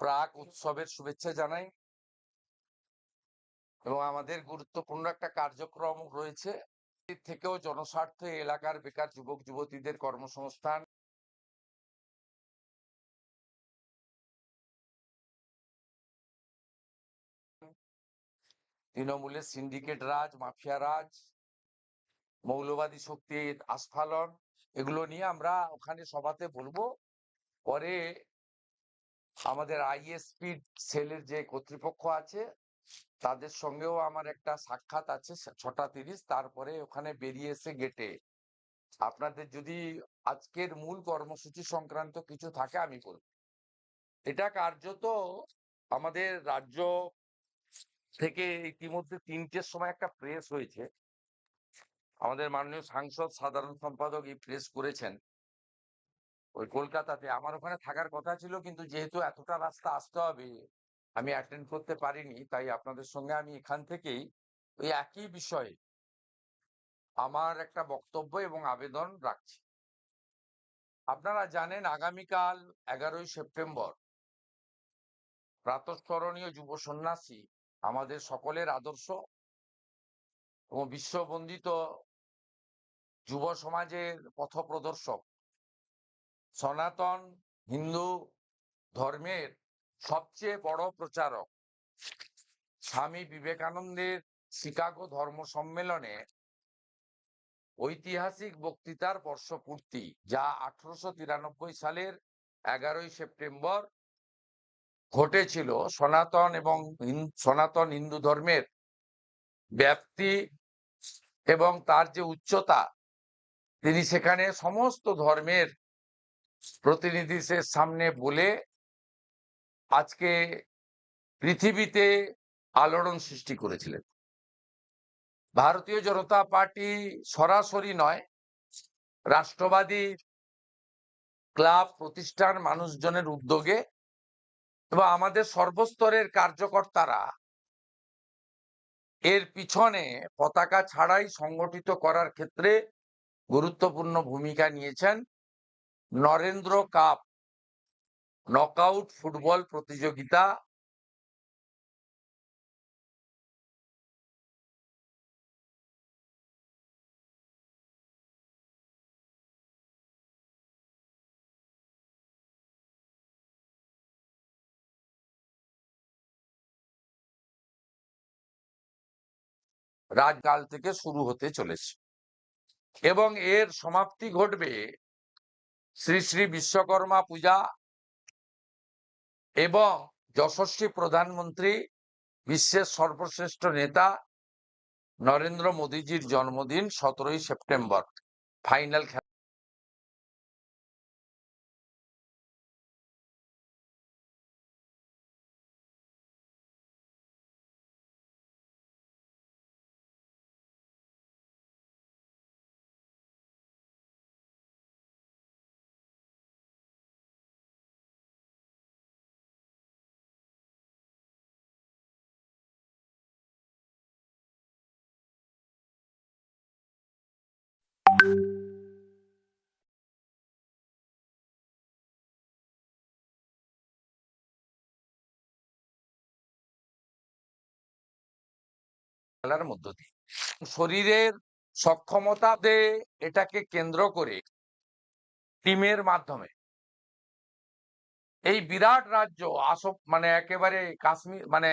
প্রাক উৎসবের শুভেচ্ছা জানাই। এবং আমাদের গুরুত্বপূর্ণ একটা কার্যক্রম রয়েছে। থেকেও জনস্বার্থে এলাকার বেকার যুবক, যুবতীদের কর্মসংস্থান তৃণমূলের সিন্ডিকেট রাজ, মাফিয়া রাজ, মৌলবাদী শক্তির আস্ফালন, এগুলো নিয়ে আমরা ওখানে সভাতে বলব। পরে আমাদের আইএসপি সেলের যে কর্তৃপক্ষ আছে, তাদের সঙ্গেও আমার একটা সাক্ষাৎ আছে ছটা তিরিশ, তারপরে ওখানে বেরিয়ে এসে গেটে আপনাদের যদি আজকের মূল কর্মসূচি সংক্রান্ত কিছু থাকে, আমি বলব। এটা কার্যত আমাদের রাজ্য থেকে ইতিমধ্যে তিনটের সময় একটা প্রেস হয়েছে। আমাদের মাননীয় সাংসদ, সাধারণ সম্পাদক এই প্রেস করেছেন। ওই কলকাতাতে। আমার ওখানে থাকার কথা ছিল, কিন্তু যেহেতু এতটা রাস্তা আসতে হবে, আমি অ্যাটেন্ড করতে পারিনি, তাই আপনাদের সঙ্গে আমি এখান থেকেই ওই একই বিষয়ে আমার একটা বক্তব্য এবং আবেদন রাখছি। আপনারা জানেন আগামীকাল এগারোই সেপ্টেম্বর প্রাতঃস্মরণীয় যুব সন্ন্যাসী আমাদের সকলের আদর্শ এবং বিশ্ববন্দিত যুব সমাজের পথপ্রদর্শক সনাতন হিন্দু ধর্মের সবচেয়ে বড় প্রচারক স্বামী বিবেকানন্দের শিকাগো ধর্ম সম্মেলনে ঐতিহাসিক বক্তৃতার বর্ষপূর্তি, যা আঠারোশো তিরানব্বই সালের এগারোই সেপ্টেম্বর ঘটেছিল। সনাতন এবং সনাতন হিন্দু ধর্মের ব্যাপ্তি এবং তার যে উচ্চতা, তিনি সেখানে সমস্ত ধর্মের প্রতিনিধিদের সামনে বলে আজকে পৃথিবীতে আলোড়ন সৃষ্টি করেছিলেন। ভারতীয় জনতা পার্টি সরাসরি নয়, রাষ্ট্রবাদী ক্লাব প্রতিষ্ঠান মানুষজনের উদ্যোগে এবং আমাদের সর্বস্তরের কার্যকর্তারা এর পিছনে পতাকা ছাড়াই সংগঠিত করার ক্ষেত্রে গুরুত্বপূর্ণ ভূমিকা নিয়েছেন। নরেন্দ্র কাপ নকআউট ফুটবল প্রতিযোগিতা রাজকাল থেকে শুরু হতে চলেছে। এবং এর সমাপ্তি ঘটবে শ্রী শ্রী বিশ্বকর্মা পূজা এবং যশস্বী প্রধানমন্ত্রী, বিশ্বের সর্বশ্রেষ্ঠ নেতা নরেন্দ্র মোদীজির জন্মদিন সতেরোই সেপ্টেম্বর, ফাইনাল খেলার মধ্য দিয়ে। শরীরের সক্ষমতাতে এটাকে কেন্দ্র করে টিমের মাধ্যমে। এই বিরাট রাজ্য আসব মানে একেবারে কাশ্মীর মানে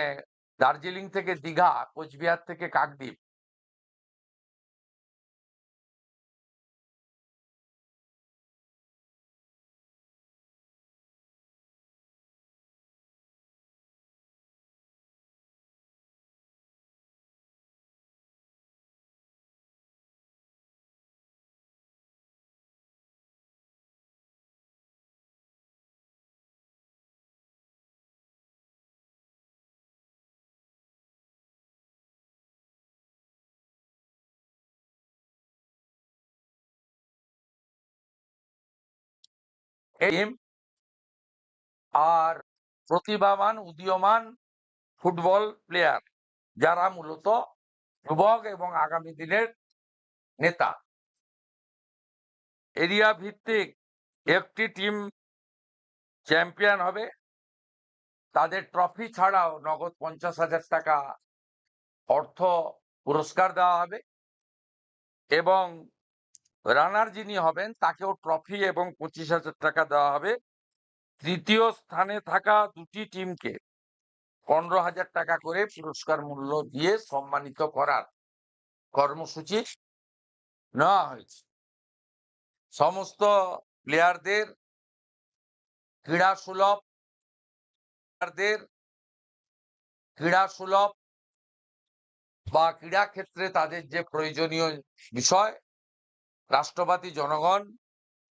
দার্জিলিং থেকে দীঘা, কোচবিহার থেকে কাকদ্বীপ টিম আর প্রতিভাবান, উদীয়মান ফুটবল প্লেয়ার যারা মূলত যুবক এবং আগামী দিনের নেতা। এরিয়া ভিত্তিক একটি টিম চ্যাম্পিয়ন হবে। তাদের ট্রফি ছাড়াও নগদ পঞ্চাশ হাজার টাকা অর্থ পুরস্কার দেওয়া হবে এবং রানার যিনি হবেন, তাকেও ট্রফি এবং পঁচিশ হাজার টাকা দেওয়া হবে। তৃতীয় স্থানে থাকা দুটি টিমকে পনেরো হাজার টাকা করে পুরস্কার মূল্য দিয়ে সম্মানিত করার কর্মসূচি নেওয়া হয়েছে। সমস্ত প্লেয়ারদের ক্রীড়া সুলভ প্লেয়ারদের ক্রীড়া সুলভ বা ক্রীড়া ক্ষেত্রে তাদের যে প্রয়োজনীয় বিষয় রাষ্ট্রবাদী জনগণ,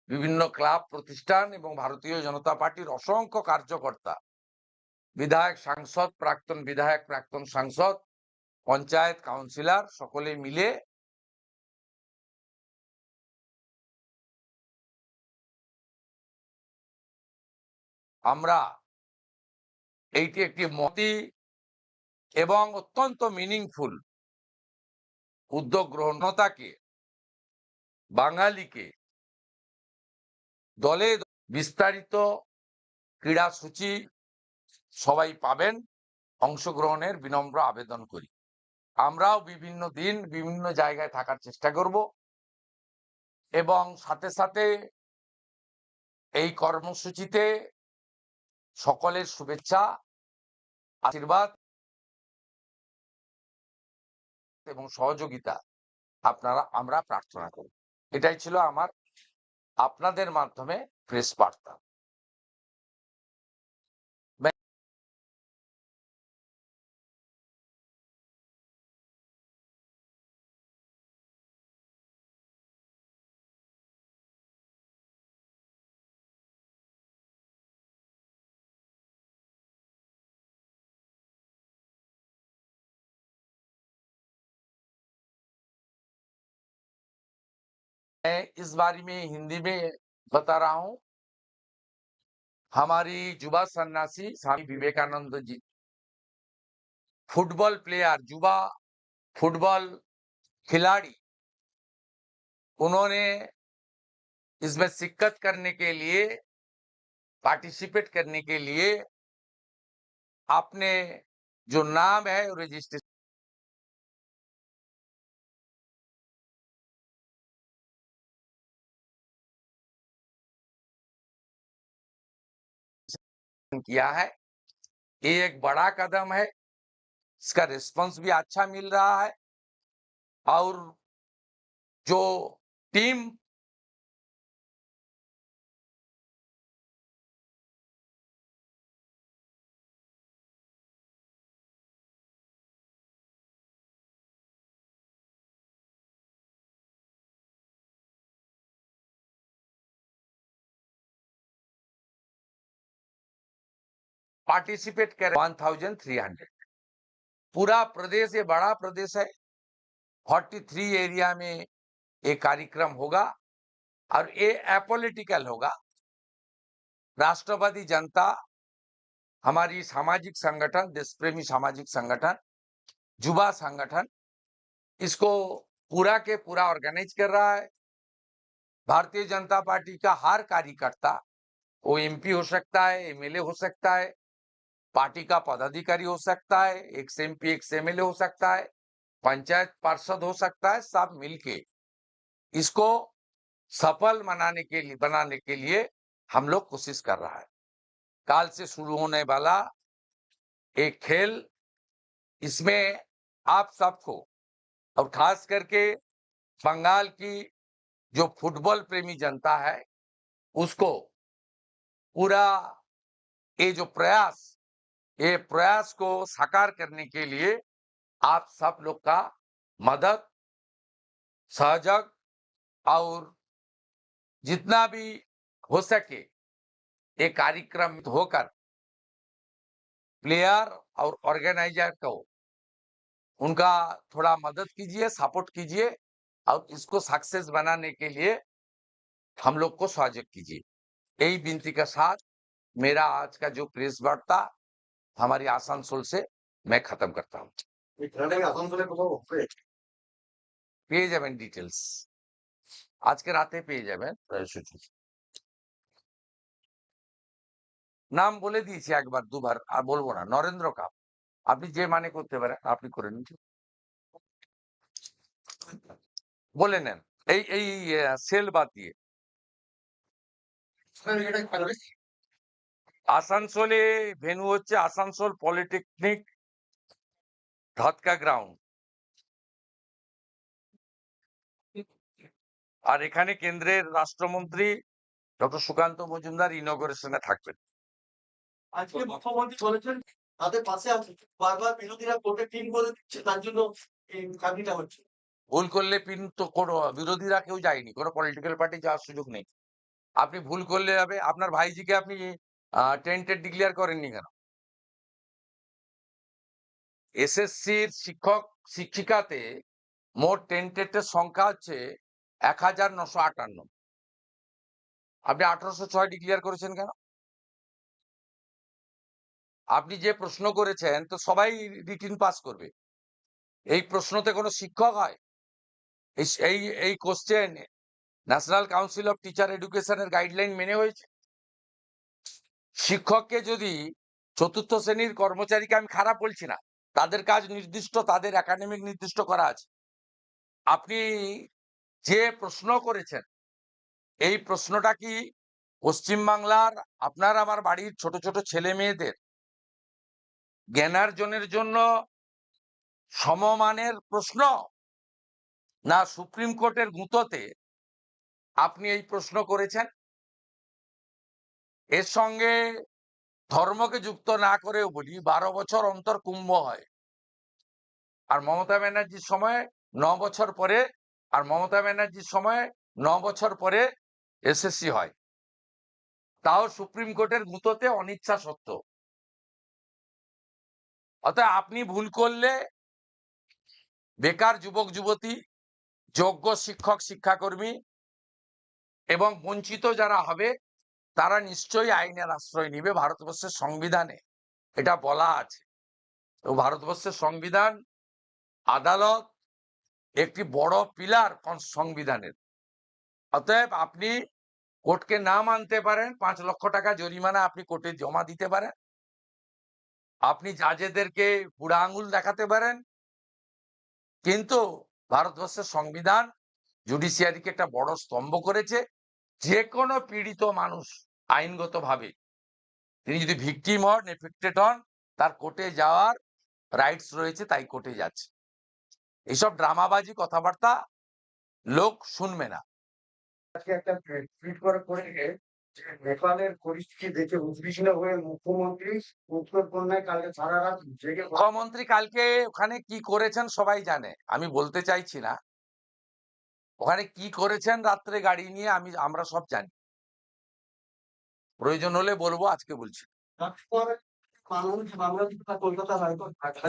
বিভিন্ন ক্লাব, প্রতিষ্ঠান এবং ভারতীয় জনতা পার্টির অসংখ্য কার্যকর্তা, বিধায়ক, সাংসদ, প্রাক্তন বিধায়ক, প্রাক্তন সাংসদ, পঞ্চায়েত কাউন্সিলর সকলে মিলে আমরা এইটি একটি মতি এবং অত্যন্ত মিনিংফুল উদ্যোগ গ্রহণতাকে বাঙালিকে দলে বিস্তারিত ক্রীড়া সূচি সবাই পাবেন, অংশগ্রহণের বিনম্র আবেদন করি। আমরাও বিভিন্ন দিন বিভিন্ন জায়গায় থাকার চেষ্টা করব এবং সাথে সাথে এই কর্মসূচিতে সকলের শুভেচ্ছা, আশীর্বাদ এবং সহযোগিতা আপনারা, আমরা প্রার্থনা করি। এটাই ছিল আমার আপনাদের মাধ্যমে প্রেস বার্তা। मैं इस बारे में हिंदी में बता रहा हूँ। हमारी युवा सन्यासी स्वामी विवेकानंद जी। फुटबॉल प्लेयर युवा फुटबॉल खिलाड़ी। उन्होंने इसमें शिक्कत करने के लिए, पार्टिसिपेट करने के लिए अपने जो नाम है रजिस्ट्रेशन किया है। ये एक बड़ा कदम है। इसका रिस्पांस भी अच्छा मिल रहा है। और जो टीम पार्टिसिपेट कर वन थाउज़ेंड थ्री हंड्रेड पूरा प्रदेश, ये बड़ा प्रदेश है। फोर्टी थ्री एरिया में ये कार्यक्रम होगा और ये अपोलिटिकल होगा। राष्ट्रवादी जनता, हमारी सामाजिक संगठन देश प्रेमी सामाजिक संगठन, युवा संगठन, इसको पूरा के पूरा ऑर्गेनाइज कर रहा है। भारतीय जनता पार्टी का हर कार्यकर्ता, वो एमपी हो सकता है एमएलए हो सकता है पार्टी का पदाधिकारी हो सकता है, एक एमपी एक एमएलए हो सकता है, पंचायत पार्षद हो सकता है, सब मिलके। इसको सफल बनाने के लिए, बनाने के लिए हम लोग कोशिश कर रहा है। काल से शुरू होने वाला एक खेल, इसमें आप सबको, और खास करके बंगाल की जो फुटबॉल प्रेमी जनता है, उसको पूरा ये जो प्रयास ये प्रयास को साकार करने के लिए आप सब लोग का मदद सहयोग और जितना भी हो सके ये कार्यक्रम होकर प्लेयर और ऑर्गेनाइजर को उनका थोड़ा मदद कीजिए, सपोर्ट कीजिए और इसको सक्सेस बनाने के लिए हम लोग को सहयोग कीजिए। यही विनती के साथ मेरा आज का जो प्रेस वार्ता हमारी आसनसोल से मैं खत्म करता हूँ এই খেলাটা কি আসানসোলে কোথাও হবে পেয়ে যাবেন ডিটেলস আজকে রাতে পেয়ে যাবেন সূচি নাম বলে দিয়েছি একবার দুবার আর বলবো না নরেন্দ্র কাপ আপনি যে মানে করতে পারেন আপনি করে নিন বলে নেন এই এই সেল বাদ দিয়ে এটা পারবে আসানসোলে ভেনু হচ্ছে আসানসোল পলিটেকনিক ধাতকা গ্রাউন্ড আর এখানে কেন্দ্রের রাষ্ট্রমন্ত্রী ডক্টর সুকান্ত মজুমদার ইনগরেশনে থাকবেন। আজকে মুখ্যমন্ত্রী বলেছেন তাদের পাশে আছে। বারবার বিরোধীরা কোর্টে টিম করে দিচ্ছে তার জন্য হচ্ছে। ভুল করলে পিন তো কোনো বিরোধীরা কেউ যায়নি কোনো পলিটিক্যাল পার্টি যাওয়ার সুযোগ নেই। আপনি ভুল করলে হবে আপনার ভাইজিকে আপনি টেন্টেড ডিক্লেয়ার করেননি কেন? এসএসসির শিক্ষক শিক্ষিকাতে মোট টেন্টেডের সংখ্যা হচ্ছে এক হাজার নশো আটান্ন। আপনি আঠারোশো ছয় ডিক্লেয়ার করেছেন কেন? আপনি যে প্রশ্ন করেছেন, তো সবাই রিটিন পাস করবে। এই প্রশ্নতে কোনো শিক্ষক হয়? এই এই question National Council of Teacher এডুকেশনের গাইডলাইন মেনে হয়েছে? শিক্ষককে যদি চতুর্থ শ্রেণির কর্মচারীকে আমি খারাপ বলছি না, তাদের কাজ নির্দিষ্ট, তাদের একাডেমিক নির্দিষ্ট করা আছে। আপনি যে প্রশ্ন করেছেন, এই প্রশ্নটা কি পশ্চিমবাংলার আপনার আমার বাড়ির ছোট ছোট ছেলে মেয়েদের জ্ঞানার্জনের জন্য সমমানের প্রশ্ন না সুপ্রিম কোর্টের গুঁতোতে আপনি এই প্রশ্ন করেছেন? এর সঙ্গে ধর্মকে যুক্ত না করেও বলি, বারো বছর অন্তর কুম্ভ হয়। আর মমতা ব্যানার্জির সময় ন বছর পরে, আর মমতা ব্যানার্জির সময় ন বছর পরে এসএসসি হয়। তাও সুপ্রিম কোর্টের গুঁতোতে অনিচ্ছা সত্য অতএব আপনি ভুল করলে বেকার যুবক, যুবতী, যোগ্য শিক্ষক, শিক্ষাকর্মী এবং বঞ্চিত যারা হবে তারা নিশ্চয়ই আইনের আশ্রয় নিবে ভারতবর্ষের সংবিধানে। এটা বলা আছে। ভারতবর্ষের সংবিধান, আদালত একটি বড় পিলার সংবিধানের। অতএব আপনি কোর্টকে না মানতে পারেন, পাঁচ লক্ষ টাকা জরিমানা আপনি কোর্টে জমা দিতে পারেন। আপনি জাজেদেরকে বুড়া আঙুল দেখাতে পারেন। কিন্তু ভারতবর্ষের সংবিধান জুডিশিয়ারিকে একটা বড় স্তম্ভ করেছে। যে কোনো পীড়িত মানুষ আইনগতভাবে তিনি যদি ভিকটিম হন এফেক্টেড হন তার কোর্টে যাওয়ার রাইটস রয়েছে তাই কোর্টে যাচ্ছে। এইসব ড্রামাবাজি কথাবার্তা লোক শুনবে না। আজকে একটা টুইট করে করে যে নেপালের পরিস্থিতি দেখে উদ্বিগ্ন হয়ে মুখ্যমন্ত্রী উত্তরকন্যায় কালকে সারা রাত জেগে মুখ্যমন্ত্রী কালকে ওখানে কি করেছেন সবাই জানে আমি বলতে চাইছি না। ওখানে কি করেছেন রাত্রে গাড়ি নিয়ে আমি আমরা সব জানি। প্রয়োজন হলে বলব আজকে বলছি।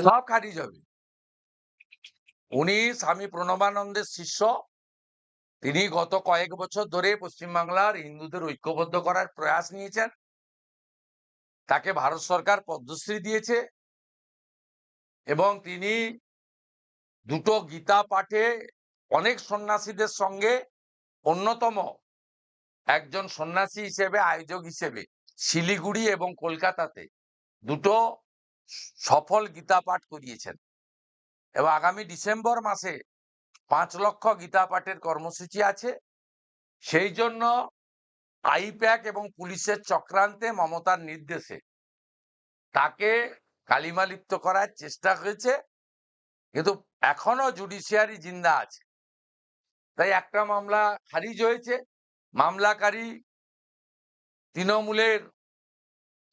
সব খারিজ হবে। উনি স্বামী প্রণবানন্দের শিষ্য। তিনি গত কয়েক বছর ধরে পশ্চিমবাংলার হিন্দুদের ঐক্যবদ্ধ করার প্রয়াস নিয়েছেন। তাকে ভারত সরকার পদ্মশ্রী দিয়েছে। এবং তিনি দুটো গীতা পাঠে অনেক সন্ন্যাসীদের সঙ্গে অন্যতম একজন সন্ন্যাসী হিসেবে, আয়োজক হিসেবে শিলিগুড়ি এবং কলকাতাতে দুটো সফল গীতা পাঠ করিয়েছেন। এবং আগামী ডিসেম্বর মাসে পাঁচ লক্ষ গীতা পাঠের কর্মসূচি আছে। সেই জন্য আইপ্যাক এবং পুলিশের চক্রান্তে মমতার নির্দেশে তাকে কালিমালিপ্ত করার চেষ্টা হয়েছে। কিন্তু এখনও জুডিশিয়ারি জিন্দা আছে। তাই একটা মামলা খারিজ হয়েছে। মামলাকারী তৃণমূলের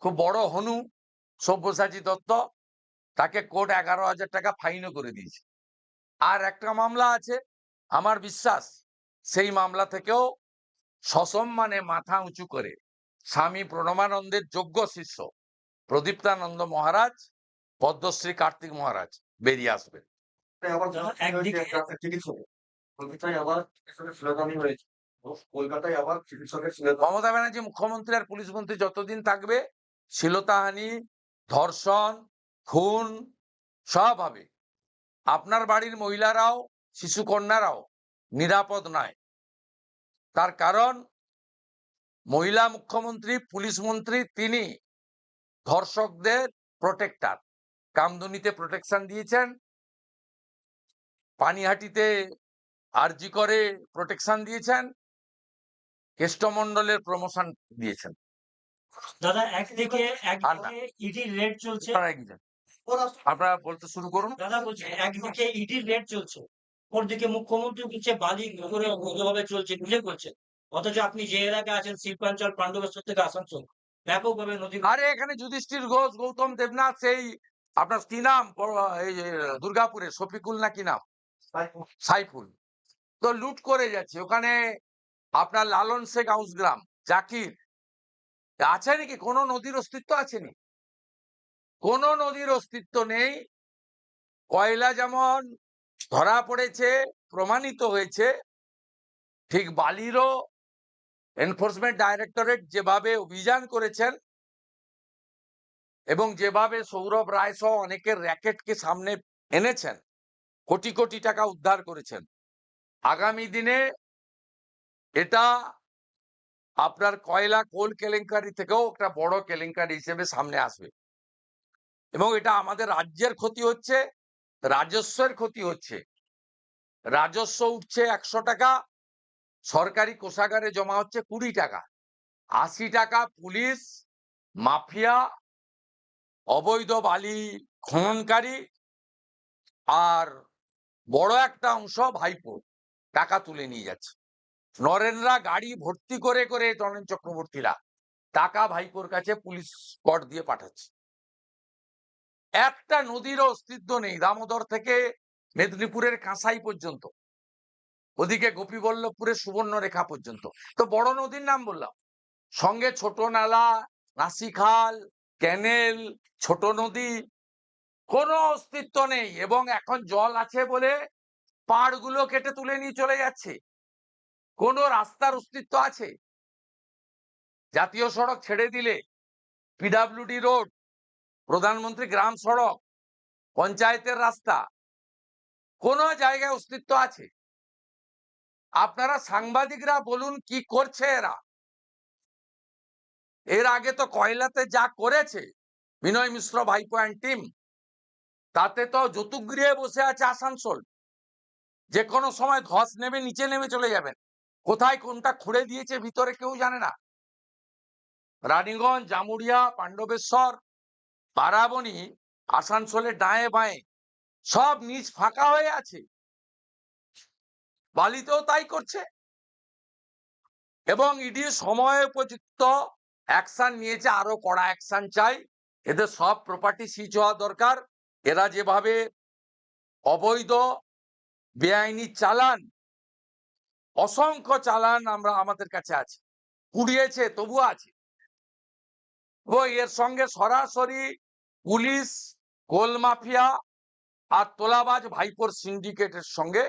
খুব বড় হনু সব্যসাচী দত্ত তাকে কোর্ট এগারো হাজার টাকা ফাইনও করে দিয়েছে। আর একটা মামলা আছে আমার বিশ্বাস সেই মামলা থেকেও সসম্মানে মাথা উঁচু করে স্বামী প্রণমানন্দের যোগ্য শিষ্য প্রদীপ্তানন্দ মহারাজ পদ্মশ্রী কার্তিক মহারাজ বেরিয়ে আসবে আবার একদিকে- চিকিৎসক কলকাতায় আবার স্লোগানই হয়েছে। কলকাতায় আবার চিকিৎসকের মমতা ব্যানার্জি মুখ্যমন্ত্রী আর পুলিশ মন্ত্রী যতদিন থাকবে শ্লীলতাহানি ধর্ষণ, খুন, সব হবে। আপনার বাড়ির মহিলারাও শিশু কন্যারাও নিরাপদ নয়। তার কারণ, মহিলা মুখ্যমন্ত্রী, পুলিশ মন্ত্রী, তিনি ধর্ষকদের প্রোটেক্টার। কামদুনিতে প্রোটেকশন দিয়েছেন। পানিহাটিতে আরজি করে প্রোটেকশন দিয়েছেন কেষ্টমন্ডলের প্রমোশন দিয়েছেন। দাদা একদিকে ইডির রেড চলছে। আপনারা বলতে শুরু করুন। দাদা বলছে একদিকে ইডির রেড চলছে। অপরদিকে মুখ্যমন্ত্রী বলছে বালি করে অবৈধভাবে চলছে বুঝে করছে অথচ আপনি যে এলাকায় আছেন শিল্পাঞ্চল পাণ্ডবেশ্বর থেকে আসানসোল ব্যাপকভাবে নদী আরে এখানে যুধিষ্ঠির ঘোষ গৌতম দেবনাথ সেই আপনার কি নাম? এই যে দুর্গাপুরে শফিকুল না কি নাম? সাইফুল। তো লুট করে যাচ্ছে। ওখানে আপনার লালন শেখ হাউসগ্রাম জাকির। আছে নাকি? কোন নদীর অস্তিত্ব আছে নি? কোন নদীর অস্তিত্ব নেই। কয়লা যেমন ধরা পড়েছে, প্রমাণিত হয়েছে, ঠিক বালিরও এনফোর্সমেন্ট ডাইরেক্টরেট যেভাবে অভিযান করেছেন এবং যেভাবে সৌরভ রায় সহ অনেকের র্যাকেটকে সামনে এনেছেন, কোটি কোটি টাকা উদ্ধার করেছেন। আগামী দিনে এটা আপনার কয়লা কোল কেলেঙ্কারি থেকেও একটা বড় কেলেঙ্কারি হিসেবে সামনে আসবে। এবং এটা আমাদের রাজ্যের ক্ষতি হচ্ছে, রাজস্বের ক্ষতি হচ্ছে। রাজস্ব উঠছে একশো টাকা, সরকারি কোষাগারে জমা হচ্ছে কুড়ি টাকা। আশি টাকা পুলিশ, মাফিয়া, অবৈধ বালি খননকারী আর বড় একটা অংশ ভাইপো। টাকা তুলে নিয়ে যাচ্ছে। নরেনরা গাড়ি ভর্তি করে করে নরেন চক্রবর্তীরা টাকা ভাইপোর কাছে পুলিশ স্কট দিয়ে পাঠাচ্ছে। একটা নদীরও অস্তিত্ব নেই, দামোদর থেকে মেদিনীপুরের কাঁসাই পর্যন্ত, ওদিকে গোপীবল্লভপুরের সুবর্ণরেখা পর্যন্ত। তো বড় নদীর নাম বললাম। সঙ্গে ছোট নালা নাসিখাল ক্যানেল, ছোট নদী, কোনো অস্তিত্ব নেই এবং এখন জল আছে বলে পাড়গুলো কেটে তুলে নিয়ে চলে যাচ্ছে। কোন রাস্তার অস্তিত্ব আছে? জাতীয় সড়ক ছেড়ে দিলে পিডাব্লিউডি রোড, প্রধানমন্ত্রী গ্রাম সড়ক, পঞ্চায়েতের রাস্তা, কোন জায়গায় অস্তিত্ব আছে? আপনারা সাংবাদিকরা বলুন কি করছে এরা? এর আগে তো কয়লাতে যা করেছে বিনয় মিশ্র ভাইপো অ্যান্ড টিম, তাতে তো যতুগৃহে বসে আছে আসানসোল। যে কোনো সময় ধস নেমে নিচে নেমে চলে যাবেন। কোথায় কোনটা খুঁড়ে দিয়েছে ভিতরে কেউ জানে না। রানীগঞ্জ জামুরিয়া পাণ্ডবেশ্বর পারাবণী আসানসোলে ডায়ে বাঁয়ে, সব নিচ ফাঁকা হয়ে আছে। বালিতেও তাই করছে। এবং ইডি সময় উপযুক্ত অ্যাকশন নিয়েছে আরও কড়া অ্যাকশন চাই। এদের সব প্রপার্টি সিজ হওয়া দরকার। এরা যেভাবে অবৈধ বেআইনি চালান। অসংখ্য চালান আমরা আমাদের কাছে আছে। কুড়িয়েছে তবু আছে। ও, এর সঙ্গে সরাসরি পুলিশ কোল মাফিয়া আর তোলাবাজ ভাইপোর সিন্ডিকেটের সঙ্গে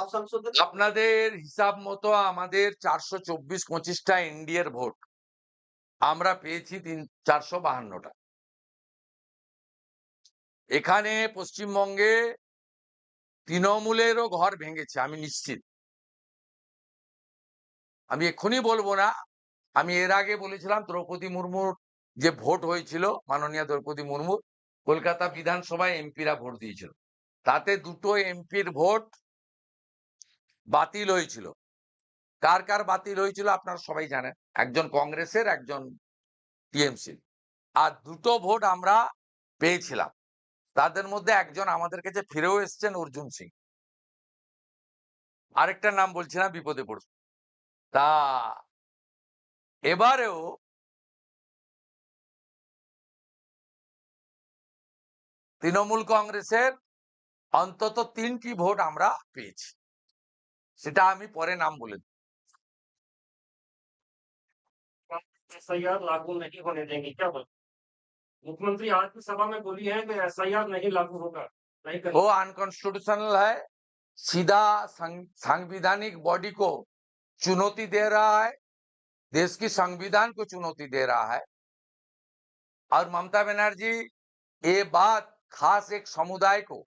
আসানসোলদের আপনাদের হিসাব মতো আমাদের চারশো চব্বিশ, পঁচিশটা এনডিএর ভোট। আমরা পেয়েছি তিন, চারশো বাহান্নটা। এখানে পশ্চিমবঙ্গে তৃণমূলেরও ঘর ভেঙেছে, আমি নিশ্চিত। আমি এক্ষুনি বলব না, আমি এর আগে বলেছিলাম দ্রৌপদী মুর্মুর যে ভোট হয়েছিল, মাননীয় দ্রৌপদী মুর্মু কলকাতা বিধানসভায় এমপিরা ভোট দিয়েছিল। তাতে দুটো এমপির ভোট বাতিল হয়েছিল। কার কার বাতিল হয়েছিল আপনারা সবাই জানেন। একজন কংগ্রেসের, একজন টিএমসি আর দুটো ভোট আমরা পেয়েছিলাম। তাদের মধ্যে একজন আমাদের কাছে ফিরেও এসছেন অর্জুন সিং। আরেকটা নাম বলছি না বিপদে পড়ছে তা এবারেও তৃণমূল কংগ্রেসের অন্তত তিনটি ভোট আমরা পেয়েছি। সেটা আমি পরে নাম বলে एसआईआर लागू नहीं होने देंगे। क्या बोल मुख्यमंत्री आज की सभा में बोली है कि एसआईआर नहीं लागू होगा। नहीं वो अनकॉन्स्टिट्यूशनल है। सीधा संवैधानिक बॉडी को चुनौती दे रहा है। देश की संविधान को चुनौती दे रहा है। और ममता बनर्जी, ये बात खास एक समुदाय को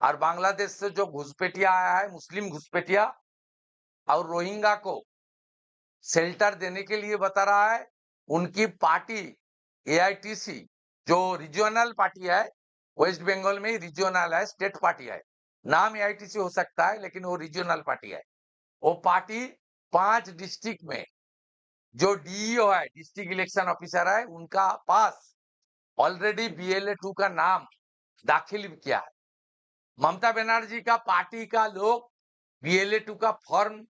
और बांग्लादेश से जो घुसपैठिया आया है, मुस्लिम घुसपैठिया और रोहिंगा को शेल्टर देने के लिए बता रहा है। उनकी पार्टी एआईटीसी जो रीजनल पार्टी है वेस्ट बंगाल में रीजनल है स्टेट पार्टी है। नाम एआईटीसी हो सकता है, लेकिन वो रीजनल पार्टी है। वो पार्टी पाँच डिस्ट्रिक्ट में, जो डीईओ है डिस्ट्रिक्ट इलेक्शन ऑफिसर है, उनका पास ऑलरेडी बीएलए टू का नाम दाखिल किया है। ममता बनर्जी का पार्टी का लोग बीएलए टू का फॉर्म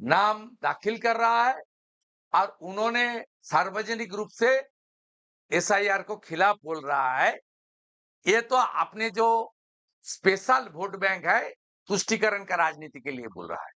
नाम दाखिल कर रहा है, और उन्होंने सार्वजनिक रूप से एसआईआर को खिलाफ बोल रहा है। ये तो अपने जो स्पेशल वोट बैंक है, तुष्टिकरण का राजनीति के लिए बोल रहा है।